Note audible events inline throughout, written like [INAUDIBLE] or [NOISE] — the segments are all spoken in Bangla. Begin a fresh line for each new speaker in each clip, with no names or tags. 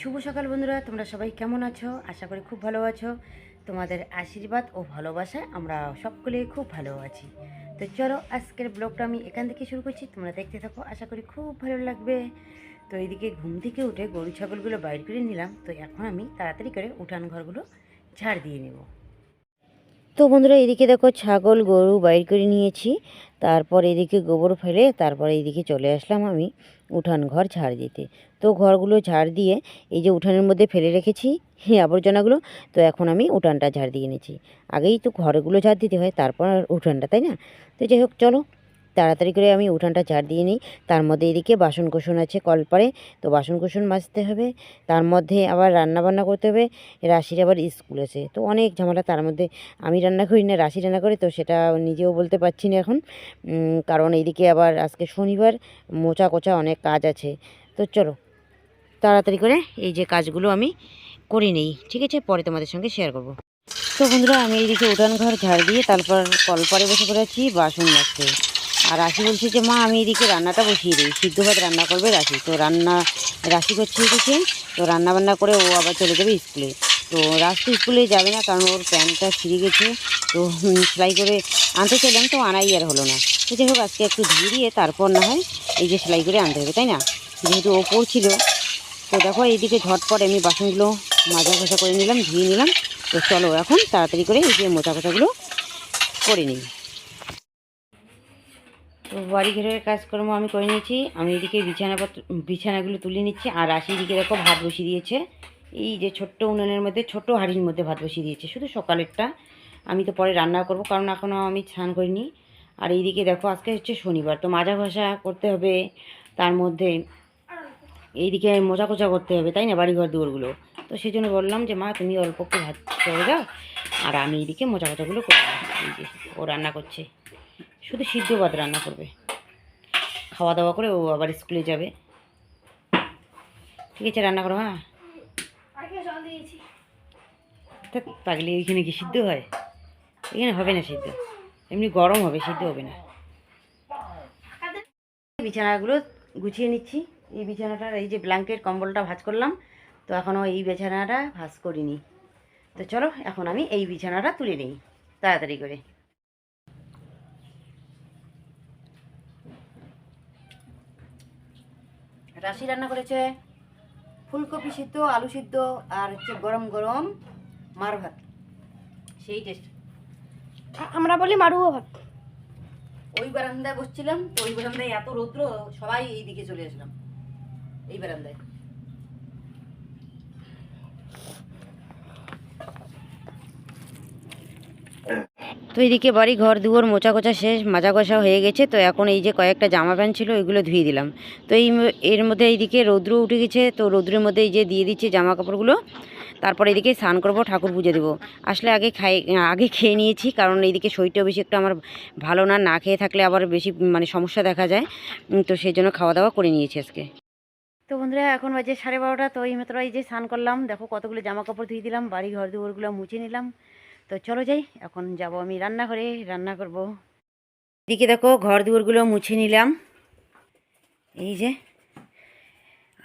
শুভ সকাল বন্ধুরা, তোমরা সবাই কেমন আছো? আশা করি খুব ভালো আছো। তোমাদের আশীর্বাদ ও ভালোবাসায় আমরা সকলে খুব ভালো আছি। তো চলো, আজকের ব্লগটা আমি এখান থেকে শুরু করছি। তোমরা দেখতে থাকো, আশা করি খুব ভালো লাগবে। তো এইদিকে ঘুম থেকে উঠে গরু, ছাগলগুলো বাইর করে নিলাম। তো এখন আমি তাড়াতাড়ি করে উঠান ঘরগুলো ঝাড় দিয়ে নেব। তো বন্ধুরা, এদিকে দেখো ছাগল, গরু বাইর করে নিয়েছি। তারপর এদিকে গোবর ফেলে তারপর এদিকে চলে আসলাম আমি উঠান ঘর ঝাড় দিতে। তো ঘরগুলো ঝাড় দিয়ে এই যে উঠানের মধ্যে ফেলে রেখেছি, এই আবর্জনাগুলো, তো এখন আমি উঠানটা ঝাড় দিয়ে এনেছি। আগেই তো ঘরগুলো ঝাড় দিতে হয়, তারপর উঠানটা, তাই না? তো যাই হোক, চলো। তাড়াতাড়ি করে আমি উঠানটা ঝাড় দিয়ে নিই। তার মধ্যে এদিকে বাসন কোসন আছে কলপারে, তো বাসন কোসন মাজতে হবে। তার মধ্যে আবার রান্না বান্না করতে হবে। রাশির আবার স্কুল আছে। তো অনেক ঝামেলা তার মধ্যে। আমি রান্না করি না, রাশি রান্না করে, তো সেটা নিজেও বলতে পারছি না এখন। কারণ এইদিকে আবার আজকে শনিবার মোচা কোচা অনেক কাজ আছে। তো চলো, তাড়াতাড়ি করে এই যে কাজগুলো আমি করে নিই। ঠিক আছে, পরে তোমাদের সঙ্গে শেয়ার করব। তো বন্ধুরা, আমি এইদিকে উঠান ঘর ঝাড় দিয়ে তারপর কলপারে বসে পড়েছি বাসন মাজতে। আর রাশি বলছে যে, মা, আমি এদিকে রান্নাটা বসিয়ে দিই। সিদ্ধ ভাত রান্না করবে রাশি। তো রান্না, রাশি করছে এদিকে তো রান্না বান্না করে ও আবার চলে যাবে স্কুলে। তো রাশ স্কুলে যাবে না, কারণ ওর প্যান্টটা ছিঁড়ে গেছে। তো সেলাই করে আনতে চাইলাম, তো আনাই আর হলো না। তো যাই হোক, আজকে একটু ধুয়ে দিয়ে তারপর না হয় এই যে সেলাই করে আনতে হবে, তাই না? যেহেতু ও পড়ছিল তো দেখো এইদিকে ঝটপট আমি বাসনগুলো মাজা ঘষা করে নিলাম, ধুয়ে নিলাম। তো চলো এখন তাড়াতাড়ি করে এই যে মোচা কোচাগুলো করে নিই। তো বাড়ি ঘরের কাজকর্ম আমি করে নিয়েছি। আমি এদিকে বিছানাপত্র, বিছানাগুলো তুলে নিচ্ছি। আর রাশি এদিকে দেখো, ভাত বসিয়ে দিয়েছে। এই যে ছোট্ট উনুনের মধ্যে ছোট হাঁড়ির মধ্যে ভাত বসিয়ে দিয়েছে। শুধু সকালেরটা। আমি তো পরে রান্না করব, কারণ এখনও আমি স্নান করিনি। আর এইদিকে দেখো, আজকে হচ্ছে শনিবার। তো মাজা ঘষা করতে হবে তার মধ্যে। এইদিকে মোজা কোচা করতে হবে, তাই না, বাড়িঘর দুয়ারগুলো? তো সেই জন্য বললাম যে, মা, তুমি অল্প একটু ভাত করে দাও। আর আমি এইদিকে মোচা কোচাগুলো করে ও রান্না করছে। শুধু সিদ্ধ ভাত রান্না করবে। খাওয়া দাওয়া করে ও আবার স্কুলে যাবে। ঠিক আছে রান্না করো হ্যাঁ? পাগলি এখানে কি সিদ্ধ হয়? এখানে হবে না সিদ্ধ। এমনি গরম হবে সিদ্ধ হবে না। বিছানাগুলো গুছিয়ে নিচ্ছি। এই বিছানাটার এই যে ব্ল্যাঙ্কেট কম্বলটা ভাঁজ করলাম তো এখনও এই বিছানাটা ভাঁজ করিনি। তো চলো এখন আমি এই বিছানাটা তুলে নিই তাড়াতাড়ি করে। রাশি রান্না করেছে। ফুলকপি সিদ্ধ আলু সিদ্ধ আর হচ্ছে গরম গরম মারু ভাত। সেই টেস্ট
আমরা বলি মারু ভাত।
ওই বারান্দায় বসছিলাম তো ওই বারান্দায় এত রৌদ্র সবাই এইদিকে চলে আসলাম। এই বারান্দায়। তো এইদিকে বাড়ি, ঘর, দুয়ার, মোচা কোচা শেষ, মাজা কষা হয়ে গেছে। তো এখন এই যে কয়েকটা জামা প্যান্ট ছিল, ওইগুলো ধুয়ে দিলাম। তো এই এর মধ্যে এইদিকে রৌদ্র উঠে গেছে। তো রৌদ্রের মধ্যে এই যে দিয়ে দিচ্ছে জামা কাপড়গুলো, তারপর এদিকে স্নান করব, ঠাকুর পুজো দেবো। আসলে আগে খাই, আগে খেয়ে নিয়েছি, কারণ এইদিকে শরীরটা বেশি একটু আমার ভালো না। না খেয়ে থাকলে আবার বেশি মানে সমস্যা দেখা যায়। তো সেই জন্য খাওয়া দাওয়া করে নিয়েছি আজকে। তো বন্ধুরা, এখন বাজে সাড়ে বারোটা। তো এই মাত্র এই যে স্নান করলাম, দেখো কতগুলো জামা কাপড় ধুয়ে দিলাম, বাড়ি, ঘর, দুয়ারগুলো মুছে নিলাম। তো চলো যাই, এখন যাব আমি রান্নাঘরে, রান্না করব। এদিকে দেখো, ঘর দুয়ারগুলো মুছে নিলাম। এই যে,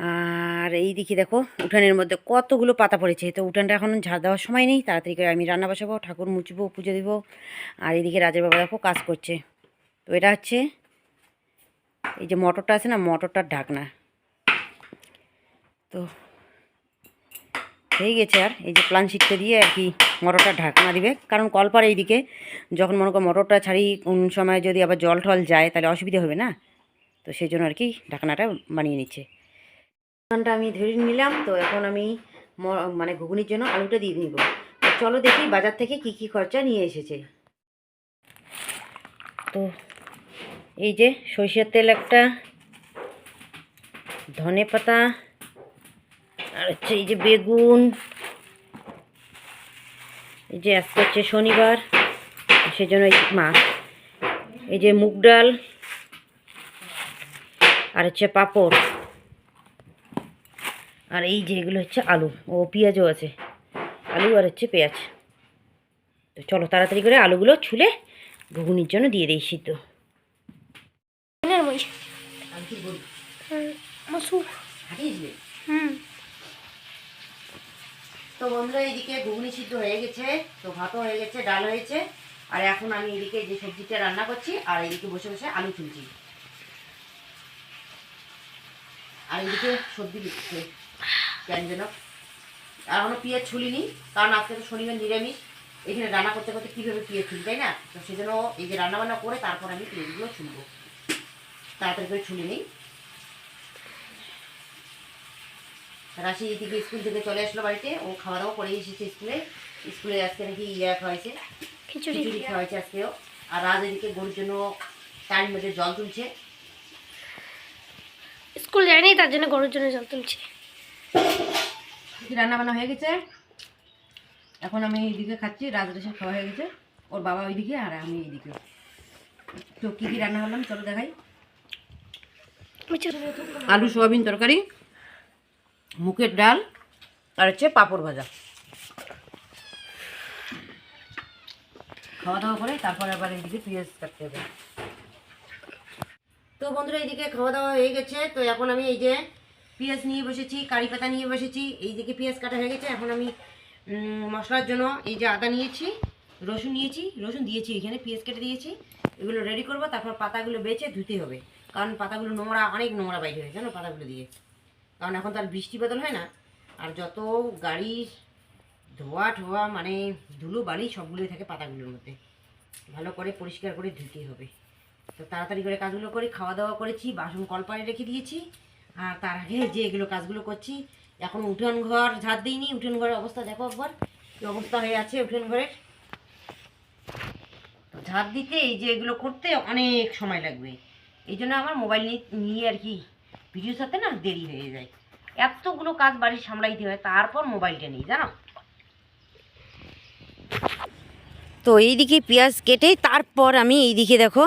আর এই দিকে দেখো, উঠানের মধ্যে কতগুলো পাতা পড়েছে। তো উঠানটা এখন ঝাড় দেওয়ার সময় নেই, তাড়াতাড়ি করে আমি রান্না বসাবো, ঠাকুর মুছবো, পুজো দেবো। আর এইদিকে রাজের বাবা দেখো কাজ করছে। তো এটা হচ্ছে, এই যে মটরটা আছে না, মটরটার ঢাকনা। তো হয়ে গেছে আর। এই যে প্লান শিটটা দিয়ে আর কি মটরটা ঢাকনা দিবে। কারণ কলপার এইদিকে যখন মনে করো মটরটা ছাড়ি কোন সময় যদি আবার জল টল যায় তাহলে অসুবিধা হবে না? তো সেই জন্য আর কি ঢাকনাটা বানিয়ে নিচ্ছে। ঢাকনাটা আমি ধরে নিলাম। তো এখন আমি মানে ঘুগনির জন্য আলুটা দিয়ে নিব। চলো দেখি বাজার থেকে কি কি খরচা নিয়ে এসেছে। তো এই যে সরিষার তেল একটা, ধনে পাতা আর হচ্ছে এই যে বেগুন এই যে আজকে হচ্ছে শনিবার সেজন্য এই মা এই যে মুগ ডাল আর হচ্ছে পাঁপড় আর এই যে এগুলো হচ্ছে আলু ও পেঁয়াজও আছে আলু আর হচ্ছে পেঁয়াজ। তো চলো তাড়াতাড়ি করে আলুগুলো ছুলে ঘুগনির জন্য দিয়ে দিই সিদ্ধ।
এনের মই হুম।
তো বন্ধুরা, এইদিকে ঘুগনি সিদ্ধ হয়ে গেছে, তো ভাতও হয়ে গেছে, ডাল হয়েছে। আর এখন আমি এদিকে যে সবজিটা রান্না করছি, আর এদিকে বসে বসে আলু চুলছি আর এদিকে সবজি দিচ্ছে, কেন যেন। আর এখনও পেঁয়াজ ছুলিনি, কারণ আজকে তো শনিবার নিরামিষ। এখানে রান্না করতে করতে কীভাবে পেঁয়াজ ছুলি, তাই না? তো সেজন্য এই যে রান্না বান্না করে তারপর আমি পেঁয়াজগুলো ছুলবো। তাড়াতাড়ি করে ছুলি নিই। রাশি এদিকে স্কুল থেকে চলে আসলো বাড়িতে। ও খাওয়া দাওয়া করে এসেছে স্কুলে। স্কুলে আজকে নাকি ইয়া খাওয়াইছে।
খিচুড়ি।
খিচুড়ি খাওয়াইছে আজকেও। আর রাজ এদিকে গরুর জন্য টাইম মধ্যে জল তুলছে।
স্কুল যায়নি তার জন্য গরুর জন্য জল তুলছি।
রান্না বান্না হয়ে গেছে। এখন আমি এইদিকে খাচ্ছি রাজ রেসে খাওয়া হয়ে গেছে। ওর বাবা ওইদিকে আর আমি এইদিকে। তো কী কী রান্না করলাম চলো দেখাই। আলু সোয়াবিন তরকারি। মুখের ডাল আর হচ্ছে পাঁপড় ভাজা। খাওয়া দাওয়া করে তারপর আবার এইদিকে পেঁয়াজ কাটতে হবে। তো বন্ধুরা, এইদিকে খাওয়া দাওয়া হয়ে গেছে। তো এখন আমি এই যে পেঁয়াজ নিয়ে বসেছি, কারি পাতা নিয়ে বসেছি, এইদিকে পেঁয়াজ কাটা হয়ে গেছে। এখন আমি মশলার জন্য এই যে আদা নিয়েছি, রসুন নিয়েছি, রসুন দিয়েছি, এখানে পেঁয়াজ কেটে দিয়েছি। এগুলো রেডি করব, তারপর পাতাগুলো বেছে ধুতে হবে। কারণ পাতাগুলো নোংরা, অনেক নোংরা বাইরে হয়ে জানো পাতাগুলো দিয়ে। কারণ এখন তার বৃষ্টি বদল হয় না। আর যত গাড়ির ধোয়া ঠোয়া মানে ধুলো, বালি সবগুলোই থাকে পাতাগুলোর মধ্যে। ভালো করে পরিষ্কার করে ধুতে হবে। তো তাড়াতাড়ি করে কাজগুলো করে, খাওয়া দাওয়া করেছি, বাসন কলপারে রেখে দিয়েছি। আর তার আগে যে এগুলো কাজগুলো করছি, এখন উঠোন ঘর ঝাড় দিইনি। উঠোন ঘরের অবস্থা দেখো একবার, কী অবস্থা হয়ে আছে উঠোন ঘরের। তো দিতে এই যে এগুলো করতে অনেক সময় লাগবে। এই জন্য আমার মোবাইল নিয়ে আর কি ভিডিও সাথে না দেরি হয়ে যায়। এতগুলো কাজ বাড়ির সামলাইতে হয়, তারপর মোবাইলটা নিই, জানো? তো এইদিকে পেঁয়াজ কেটে তারপর আমি এইদিকে দেখো,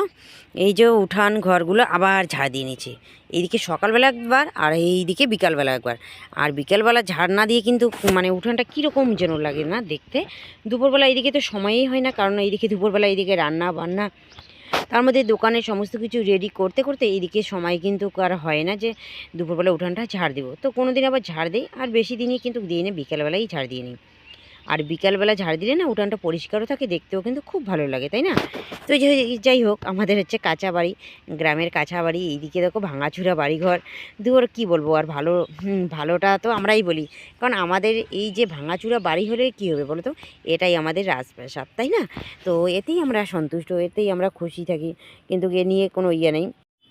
এই যে উঠান ঘরগুলো আবার ঝাড় দিয়ে নিচ্ছি। এইদিকে সকালবেলা একবার আর এইদিকে বিকালবেলা একবার। আর বিকালবেলা ঝাড় না দিয়ে কিন্তু মানে উঠানটা কীরকম যেন লাগে না দেখতে। দুপুরবেলা এইদিকে তো সময়ই হয় না, কারণ এইদিকে দুপুরবেলা এইদিকে রান্না বান্না তার মধ্যে দোকানে সমস্ত কিছু রেডি করতে করতে এদিকে সময় কিন্তু আর হয় না যে দুপুরবেলা উঠানটা ঝাড় দেবো। তো কোনো দিন আবার ঝাড় দিই, আর বেশি দিনই কিন্তু দিয়ে নিই বিকেলবেলাই ঝাড় দিয়ে নিই। আর বিকালবেলা ঝাড় দিলে না উঠানটা পরিষ্কারও থাকে, দেখতেও কিন্তু খুব ভালো লাগে, তাই না? তো যাই হোক আমাদের হচ্ছে কাঁচা বাড়ি, গ্রামের কাঁচা বাড়ি, এইদিকে দেখো ভাঙাচুরা বাড়িঘর, দুয়ার কি বলব আর ভালো ভালোটা তো আমরাই বলি। কারণ আমাদের এই যে ভাঙাচুরা বাড়ি হলে কি হবে বলো তো? এটাই আমাদের রাজপ্রাসাদ, তাই না? তো এতেই আমরা সন্তুষ্ট, এতেই আমরা খুশি থাকি। কিন্তু এ নিয়ে কোনো ইয়ে নেই।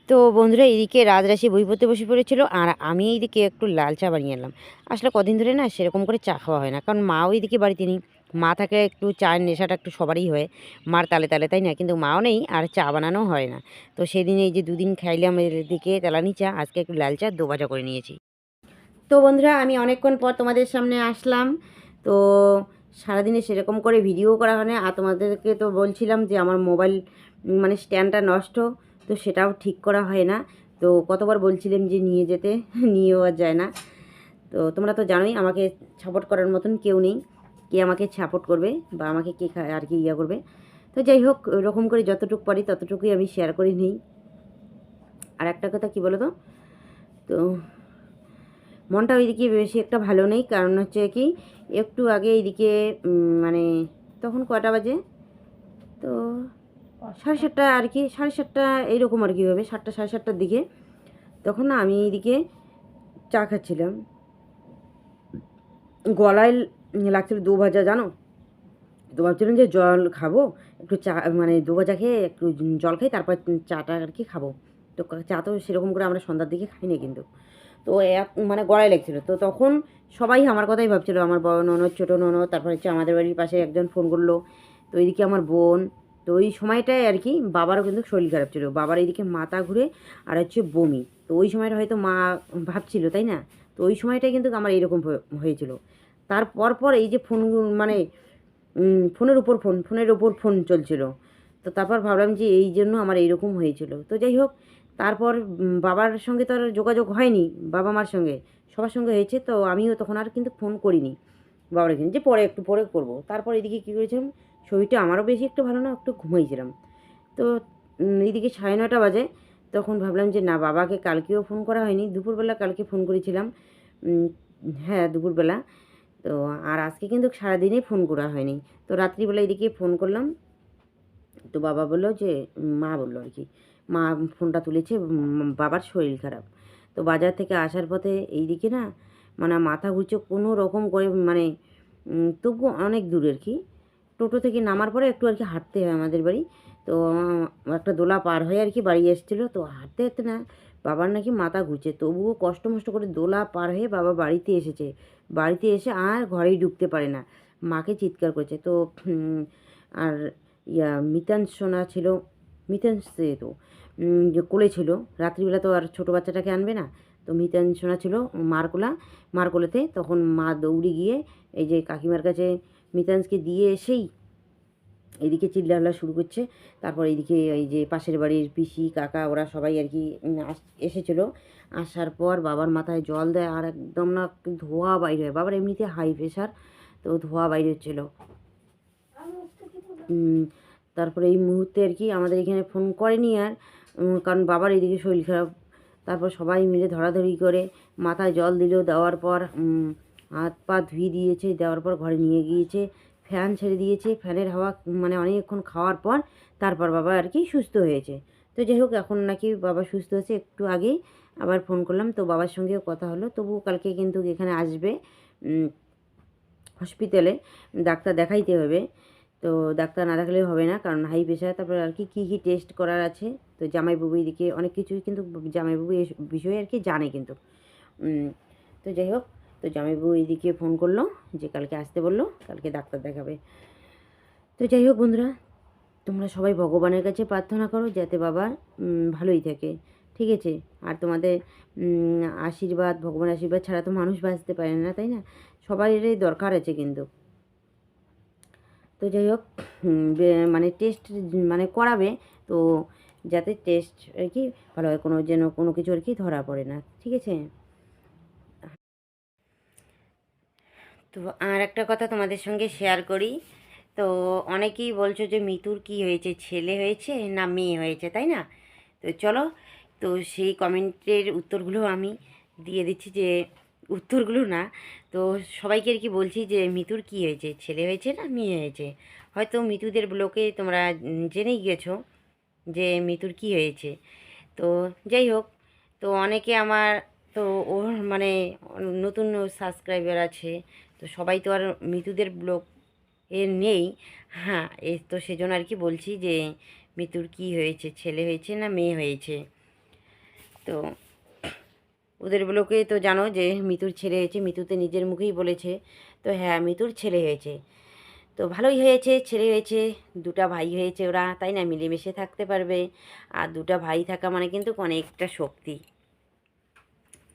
তো বন্ধুরা এইদিকে রাজরাশি বই পড়তে বসে পড়েছিল, আর আমি এইদিকে একটু লাল চা বানিয়ে আনলাম। আসলে কদিন ধরে না সেরকম করে চা খাওয়া হয় না, কারণ মাও এইদিকে বাড়িতে নেই। মা থাকে একটু চায়ের নেশাটা একটু সবারই হয়, মার তালে তালে, তাই না? কিন্তু মাও নেই, আর চা বানানো হয় না। তো সেদিন এই যে দুদিন খাইলাম এদিকে তেলানি চা, আজকে একটু লাল চা, দো ভাজা করে নিয়েছি। তো বন্ধুরা আমি অনেকক্ষণ পর তোমাদের সামনে আসলাম। তো সারাদিনে সেরকম করে ভিডিও করা হয় না, আর তোমাদেরকে তো বলছিলাম যে আমার মোবাইল মানে স্ট্যান্ডটা নষ্ট। তো সেটাও ঠিক করা হয় না। তো কতবার বলছিলাম যে নিয়ে যেতে, [LAUGHS] নিয়েও আর যায় না। তো তোমরা তো জানোই আমাকে সাপোর্ট করার মতন কেউ নেই। কে আমাকে সাপোর্ট করবে বা আমাকে কে আর কি ইয়া করবে? তো যাই হোক, ওরকম করে যতটুকু পারি ততটুকুই আমি শেয়ার করে নিই। আর একটা কথা কি বলো তো তো মনটা ওইদিকে বেশি একটা ভালো নেই। কারণ হচ্ছে কি, একটু আগে এইদিকে মানে তখন কটা বাজে? তো সাড়ে সাতটা আর কি, সাড়ে সাতটা এইরকম আর কি হবে, সাতটা সাড়ে সাতটার দিকে। তখন না আমি এইদিকে চা খাচ্ছিলাম। গলায় লাগছিল দু ভাজা, জানো? তো ভাবছিলাম যে জল খাব, একটু চা মানে দু ভাজা খেয়ে একটু জল খাই, তারপর চাটা আর কি খাব। তো চা তো সেরকম করে আমরা সন্ধ্যার দিকে খাই না কিন্তু। তো এক মানে গড়াই লাগছিল। তো তখন সবাই আমার কথাই ভাবছিলো, আমার বড় ননদ, ছোটো ননদ, তারপর হচ্ছে আমাদের বাড়ির পাশে একজন ফোন করল। তো এইদিকে আমার বোন তো ওই সময়টায় আর কি বাবারও কিন্তু শরীর খারাপ ছিল। বাবার এইদিকে মাথা ঘুরে আর হচ্ছে বমি। তো ওই সময়টা হয়তো মা ভাবছিল, তাই না? তো ওই সময়টাই কিন্তু আমার এরকম হয়ে- হয়েছিল। তারপর পর এই যে ফোন মানে ফোনের উপর ফোন, ফোনের উপর ফোন চলছিল। তো তারপর ভাবলাম যে এই জন্য আমার এইরকম হয়েছিল। তো যাই হোক, তারপর বাবার সঙ্গে তো আর যোগাযোগ হয়নি, বাবা মার সঙ্গে। সবার সঙ্গে হয়েছে, তো আমিও তখন আর কিন্তু ফোন করিনি। বাবার এখানে যে পরে একটু পরে করব। তারপর এদিকে কী করেছিলাম শরীরটা আমারও বেশি একটু ভালো না একটু ঘুমাইছিলাম তো উম, এইদিকে সাড়ে নটা বাজে তখন ভাবলাম যে না বাবাকে কালকেও ফোন করা হয়নি দুপুরবেলা কালকে ফোন করেছিলাম হ্যাঁ দুপুরবেলা। তো আর আজকে কিন্তু সারাদিনই ফোন করা হয়নি। তো রাত্রিবেলা এদিকে ফোন করলাম তো বাবা বলল যে মা বলল আর কি মা ফোনটা তুলেছে বাবার শরীর খারাপ। তো বাজার থেকে আসার পথে এইদিকে না মানে মাথা ঘুরছে কোনো রকম করে মানে তবু অনেক দূর আর কি। টোটো থেকে নামার পরে একটু আর কি হাঁটতে হয় আমাদের বাড়ি। তো একটা দোলা পার হয়ে আর কি বাড়ি এসেছিল। তো হাঁটতে হাঁটতে না বাবার নাকি মাথা ঘুরছে। তবুও কষ্ট মষ্ট করে দোলা পার হয়ে বাবা বাড়িতে এসেছে। বাড়িতে এসে আর ঘরেই ঢুকতে পারে না। মাকে চিৎকার করছে। তো আর ইয়া মিতান সোনা ছিল মিতান তো যে কোলে ছিল। রাত্রিবেলা তো আর ছোটো বাচ্চাটাকে আনবে না। তো মিতান সোনা ছিল মার কোলা মার কোলেতে তখন মা দৌড়ে গিয়ে এই যে কাকিমার কাছে মিতাংশকে দিয়ে এসেই এদিকে চিল্লাহল্লা শুরু করছে। তারপর এইদিকে এই যে পাশের বাড়ির পিসি, কাকা, ওরা সবাই আর কি এসেছিল। আসার পর বাবার মাথায় জল দেয় আর একদম না ধোয়া বাইরে হয়। বাবার এমনিতে হাই প্রেশার তো ধোয়া বাইরে হচ্ছিল। তারপরে এই মুহূর্তে আর কি আমাদের এখানে ফোন করেনি আর কারণ বাবার এদিকে শরীর খারাপ। তারপর সবাই মিলে ধরাধরি করে মাথায় জল দিল। দেওয়ার পর হাত পা ধুয়ে দিয়েছে, দেওয়ার পর ঘরে নিয়ে গিয়েছে, ফ্যান ছেড়ে দিয়েছে, ফ্যানের হাওয়া মানে অনেকক্ষণ খাওয়ার পর তারপর বাবা আর কি সুস্থ হয়েছে। তো যাই হোক, এখন নাকি বাবা সুস্থ হয়েছে, একটু আগেই আবার ফোন করলাম, তো বাবার সঙ্গেও কথা হলো তবু কালকে কিন্তু এখানে আসবে হসপিটালে ডাক্তার দেখাইতে হবে। তো ডাক্তার না দেখালেও হবে না, কারণ হাই প্রেশার, তারপর আর কি, কী কী টেস্ট করার আছে, তো জামাইবাবু এদিকে অনেক কিছুই কিন্তু জামাইবাবু এই বিষয়ে আর কি জানে কিন্তু। তো যাই হোক তো জামাইবাবু এইদিকে ফোন করল, যে কালকে আসতে বলল, কালকে ডাক্তার দেখাবে। তো যাই হোক বন্ধুরা, তোমরা সবাই ভগবানের কাছে প্রার্থনা করো যাতে বাবা ভালোই থাকে, ঠিক আছে? আর তোমাদের আশীর্বাদ ভগবান আশীর্বাদ ছাড়া তো মানুষ বাঁচতে পারে না, তাই না? সবারই দরকার আছে কিন্তু। তো যাই হোক মানে টেস্ট মানে করাবে, তো যাতে টেস্ট আর কি ভালো হয়, কোনো যেন কোনো কিছু আর কি ধরা পড়ে না, ঠিক আছে? তো আর একটা কথা তোমাদের সঙ্গে শেয়ার করি। তো অনেকেই বলছো যে, মিতুর কি হয়েছে? ছেলে হয়েছে না মেয়ে হয়েছে, তাই না? তো চলো, তো সেই কমেন্টের উত্তরগুলো আমি দিয়ে দিচ্ছি যে, উত্তরগুলো না, তো সবাইকে আর কি বলছি যে, মিতুর কি হয়েছে? ছেলে হয়েছে না মেয়ে হয়েছে? হয়তো মিতুদের ব্লকে তোমরা জেনেই গেছো যে, মিতুর কি হয়েছে। তো যাই হোক, তো অনেকে আমার, তো ওর মানে নতুন সাবস্ক্রাইবার আছে তো সবাই তো আর মিতুদের ব্লক এর নেই। হ্যাঁ এ তো সেজন্য আর কি বলছি যে, মিতুর কি হয়েছে? ছেলে হয়েছে না মেয়ে হয়েছে? তো ওদের ব্লকে তো জানো যে, মিতুর ছেলে হয়েছে মিতুতে নিজের মুখেই বলেছে। তো হ্যাঁ মিতুর ছেলে হয়েছে। তো ভালোই হয়েছে, ছেলে হয়েছে, দুটা ভাই হয়েছে ওরা, তাই না? মিলেমিশে থাকতে পারবে। আর দুটা ভাই থাকা মানে কিন্তু অনেকটা শক্তি।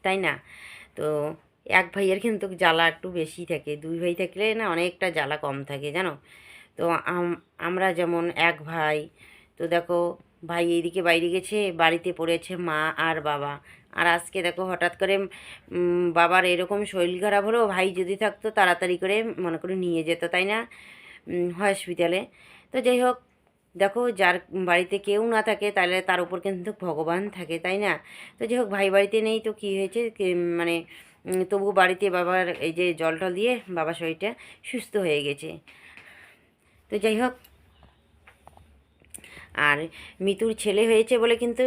তাই না? তো এক ভাইয়ের কিন্তু জ্বালা একটু বেশি থাকে। দুই ভাই থাকলে না অনেকটা জ্বালা কম থাকে, জানো? তো আমরা যেমন এক ভাই, তো দেখো ভাই এইদিকে বাইরে গেছে, বাড়িতে পড়েছে মা আর বাবা। আর আজকে দেখো হঠাৎ করে বাবার এরকম শরীর খারাপ হলো ভাই যদি থাকতো তাড়াতাড়ি করে মনে করে নিয়ে যেত, তাই না? হসপিটালে তো যাই হোক, দেখো যার বাড়িতে কেউ না থাকে তাহলে তার উপর কিন্তু ভগবান থাকে, তাই না? তো যাই হোক, ভাই বাড়িতে নেই তো কী হয়েছে? মানে তবু বাড়িতে বাবার এই যে জল টল দিয়ে বাবার শরীরটা সুস্থ হয়ে গেছে। তো যাই হোক, আর মিতুর ছেলে হয়েছে বলে কিন্তু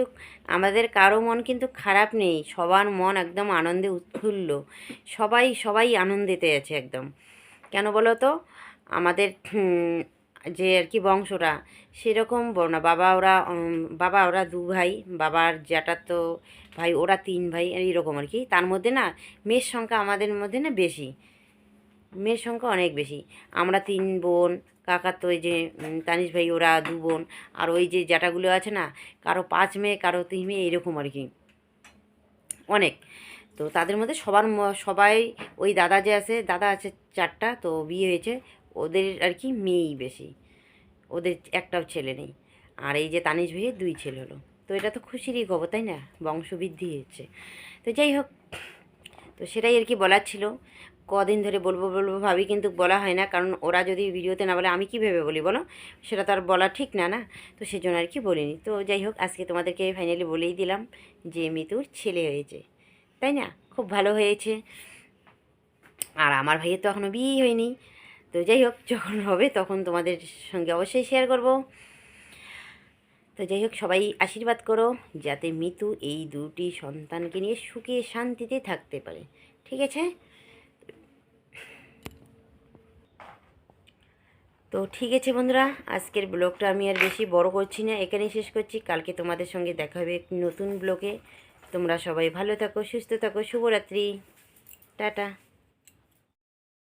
আমাদের কারও মন কিন্তু খারাপ নেই, সবার মন একদম আনন্দে উৎফুল্ল। সবাই সবাই আনন্দেতে আছে একদম। কেন বলো তো? আমাদের যে আর কি বংশটা সেরকম না। বাবা ওরা বাবা ওরা দু ভাই, বাবার জ্যাঠার তো ভাই, ওরা তিন ভাই, এইরকম আর কি। তার মধ্যে না, মেয়ের সংখ্যা আমাদের মধ্যে না বেশি। মেয়ের সংখ্যা অনেক বেশি। আমরা তিন বোন, কাকার তো ওই যে তানিশ ভাই, ওরা দু বোন, আর ওই যে জ্যাঠাগুলো আছে না, কারও পাঁচ মেয়ে, কারও তিন মেয়ে, এরকম আর কি। অনেক। তো তাদের মধ্যে সবার সবাই, ওই দাদা যে আছে, দাদা আছে চারটা, তো বিয়ে হয়েছে। ওদের আর কি মেয়েই বেশি। ওদের একটাও ছেলে নেই। আর এই যে তানিশ ভাইয়ের দুই ছেলে হলো। তো এটা তো খুশিরই খবর, তাই না? বংশবৃদ্ধি হচ্ছে তো যাই হোক, তো সেটাই আর কি বলার ছিল। কদিন ধরে বলব বলব ভাবি কিন্তু বলা হয় না। কারণ ওরা যদি ভিডিওতে না বলে, আমি কী ভেবে বলি বলো? সেটা তো আর বলা ঠিক না না। তো সেজন্য আর কি বলিনি। তো যাই হোক, আজকে তোমাদেরকে ফাইনালি বলেই দিলাম যে মিতুর ছেলে হয়েছে। তাই না? খুব ভালো হয়েছে। আর আমার ভাইয়ের তো এখনও বিয়ে হয়নি। তো যাই হোক, যখন হবে তখন তোমাদের সঙ্গে অবশ্যই শেয়ার করব। তো যাই হোক, সবাই আশীর্বাদ করো যাতে মিতু এই দুটি সন্তানকে নিয়ে সুখে শান্তিতে থাকতে পারে। ঠিক আছে? তো ঠিক আছে বন্ধুরা, আজকের ব্লগটা আমি আর বেশি বড় করছি না, এখানেই শেষ করছি। কালকে তোমাদের সঙ্গে দেখা হবে নতুন ব্লগে। তোমরা সবাই ভালো থাকো, সুস্থ থাকো, শুভরাত্রি। টাটা।